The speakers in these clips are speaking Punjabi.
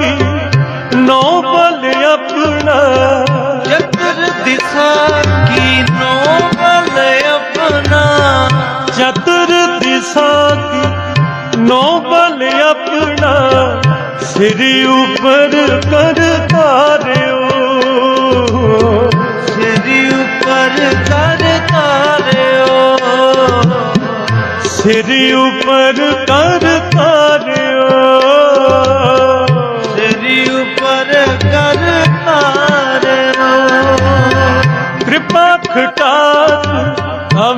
ਕੀ ਨੌ ਬਲ ਆਪਣਾ। ਚਤੁਰ ਦਿਸ਼ਾ ਕੀ ਨੋਬਲ ਆਪਣਾ। ਚਤੁਰ ਦਿਸ਼ਾ ਕੀ ਨੌ ਬਲ ਆਪਣਾ। ਸਿਰ ਉਪਰ ਕਰ ਧਾਰਿਓ। ਸਿਰ ਉੱਪਰ ਕਰ ਤਾਰਿਓ ਸਿਰ ਉਪਰ ਕਰ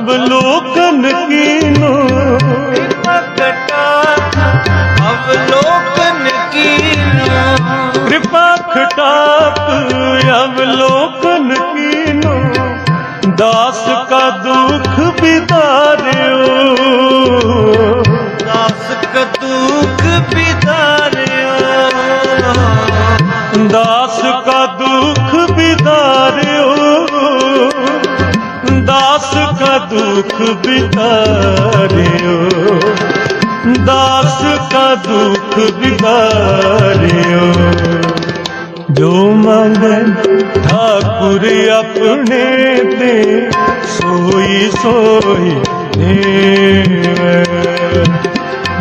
अवलोकन कीनो कटा अवलोकन कीनो कृपा खटाप अवलोकन कीनो दास का दुख बितारियो दास का दुख बितारियो दास का दुख ਦੁਖ ਬਿਦਾਰਿਓ ਦਾਸ ਕਾ ਦੁੱਖ ਬਿਦਾਰਿਓ ਜੋ ਮੰਗੈ ਠਾਕੁਰ ਆਪਣੇ ਤੇ, ਸੋਈ ਸੋਈ ਦੇਵੇ।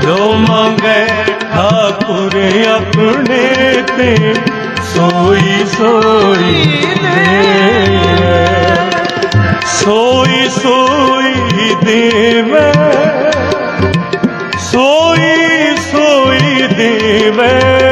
ਜੋ ਮੰਗੈ ਠਾਕੁਰ ਆਪਣੇ ਤੇ, ਸੋਈ ਸੋਈ ਦੇਵੇ। ਸੋਈ ਸੋਈ ਦੇਵੇ। ਸੋਈ ਸੋਈ ਦੇਵੇ।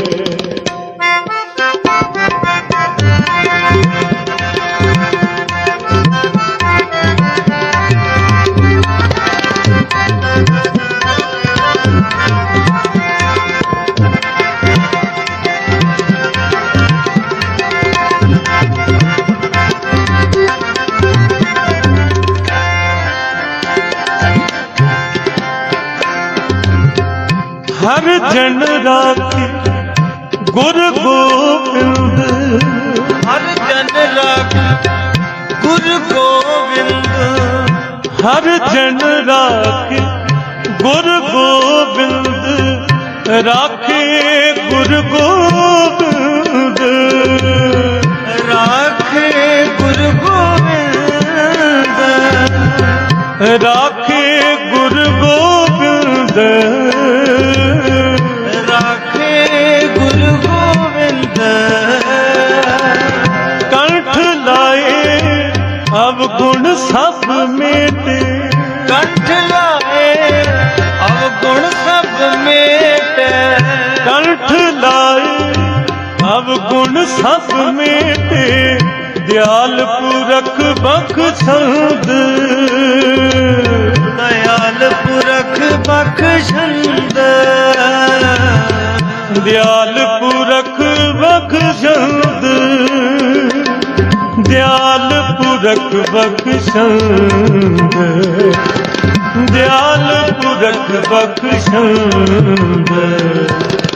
ਹਰ ਜਨ ਰਾਖੀ ਗੁਰ ਗੋਬਿੰਦ। ਹਰ ਜਨ ਰਾਖ ਗੁਰ ਗੋਬਿੰਦ। ਹਰ ਜਨ ਰਾਖੇ ਗੁਰ ਗੋਬਿੰਦ। ਰਾਖੇ ਗੁਰ ਗੋਬਿੰਦ। ਰਾਖੇ ਗੁਰ ਗੋਬਿੰਦ। ਰਾਖੇ ਗੁਰ ਗੋਬਿੰਦ। ਅਬ ਗੁਣ ਸਭ ਮੇਟੇ ਦਿਆਲ ਪੁਰਖ ਬਖਸ਼ੰਦ ਦਇਆਲ ਪੁਰਖ ਬਖਸ਼ੰਦ ਦਿਆਲ ਪੁਰਖ ਬਖਸ਼ੰਦ ਦਿਆਲ ਪੁਰਖ ਬਖਸ਼ੰਦ ਦਿਆਲ ਪੁਰਖ ਬਖਸ਼ੰਦ ਜੋ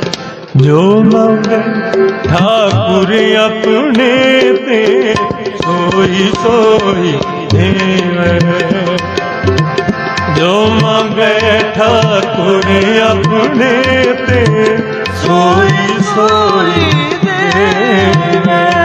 ਮੰਗੇ ਠਾਕੁਰ ਆਪਣੇ ਤੇ, ਸੋਈ ਸੋਈ ਦੇਵੇ। ਜੋ ਮੰਗੇ ਠਾਕੁਰ ਆਪਣੇ ਤੇ, ਸੋਈ ਸੋਈ ਦੇਵੇ। ਸੋਈ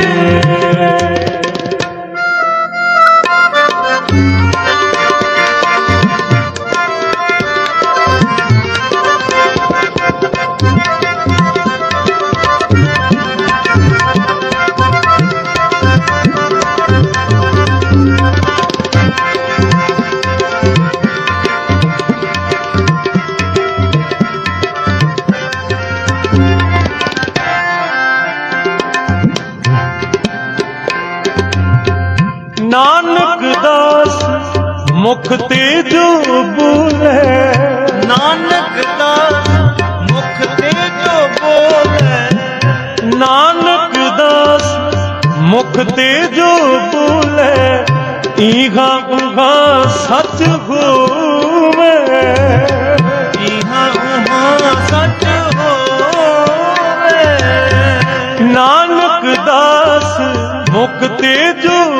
ਮੁਖ ਤੇ ਜੋ ਬੋਲੇ। ਨਾਨਕ ਦਾ ਮੁਖ ਤੇ ਜੋ ਬੋਲੇ। ਨਾਨਕ ਦਾਸ ਮੁਖ ਤੇ ਜੋ ਬੋਲੇ। ਈਗਾ ਉਗਾ ਸੱਚ ਹੋਵੇ। ਇਹਾਂ ਉਹਾਂ ਸੱਚ ਹੋਵੇ। ਨਾਨਕ ਦਾਸ ਮੁਖ ਤੇ ਜੋ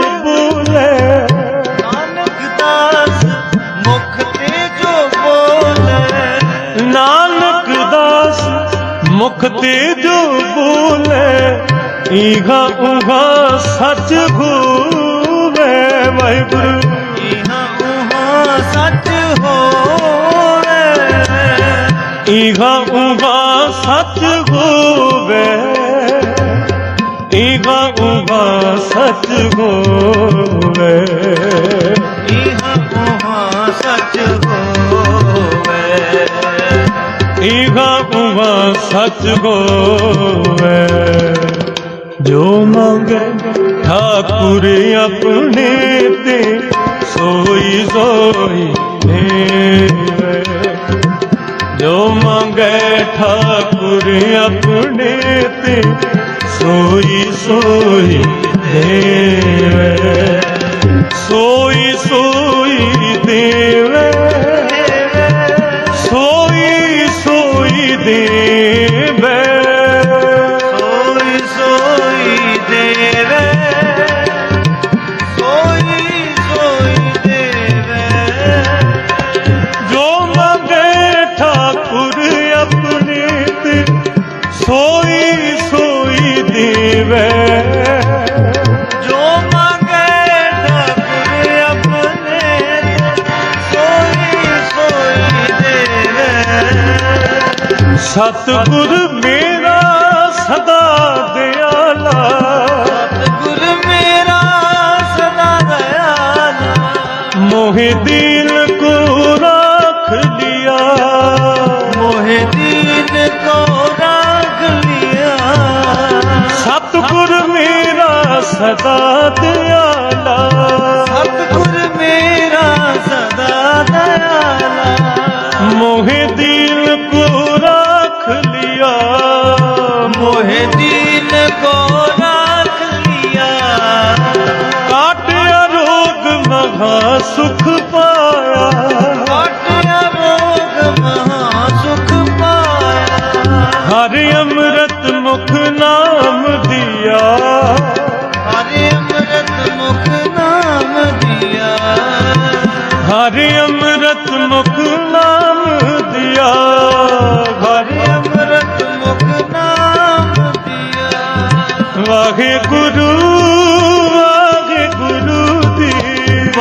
ਮੁਖ ਤੇ ਜੋ ਬੋਲੇ ਈਗਾ ਉਗਾ ਸੱਚ ਹੋਵੇ ਵਾਹਿਗੁਰੂ। ਇਹਾਂ ਉਹਾਂ ਸੱਚ ਹੋਵੇ। ਈਗਾ ਉਗਾ ਸੱਚ ਹੋਵੇ। ਈਗਾ ਉਗਾ ਸੱਚ ਹੋਵੇ। ਸੱਚ ਹੋਵੇ ਜੋ ਮੰਗੇ ਠਾਕੁਰ ਆਪਣੇ ਤੇ, ਸੋਈ ਸੋਈ ਦੇਵੇ। ਜੋ ਮੰਗੇ ਠਾਕੁਰ ਆਪਣੇ ਤੇ, ਸੋਈ ਸੋਈ ਦੇਵੇ। ਸੋਈ ਸੋਈ ਦੇਵੇ। ਸਤਿਗੁਰ ਮੇਰਾ ਸਦਾ ਦਿਆਲਾ। ਸਤਿਗੁਰ ਮੇਰਾ ਸਦਾ ਦਿਆਲਾ। ਮੋਹੇ ਦਿਲ ਕੋ ਰੱਖ ਲਿਆ। ਮੋਹਿ ਦਿਲ ਕੋ ਰੱਖ ਲਿਆ। ਸਤਿਗੁਰ ਮੇਰਾ ਸਦਾ ਦਿਆਲਾ। ਸੁਖ ਪਾਇਆ। ਕੋਟਿਆ ਰੋਗ ਮਹਾ ਸੁਖ ਪਾਇਆ। ਹਰ ਅੰਮ੍ਰਿਤ ਮੁਖ ਨਾਮ ਦਿਆ। ਹਰ ਅੰਮ੍ਰਿਤ ਮੁਖ ਨਾਮ ਦਿਆ। ਹਰ ਅੰਮ੍ਰਿਤ ਮੁਖ ਨਾਮ ਦਿਆ। ਹਰ ਅੰਮ੍ਰਿਤ ਮੁਖ ਨਾਮ ਦਿਆ। ਵਾਹਿਗੁਰੂ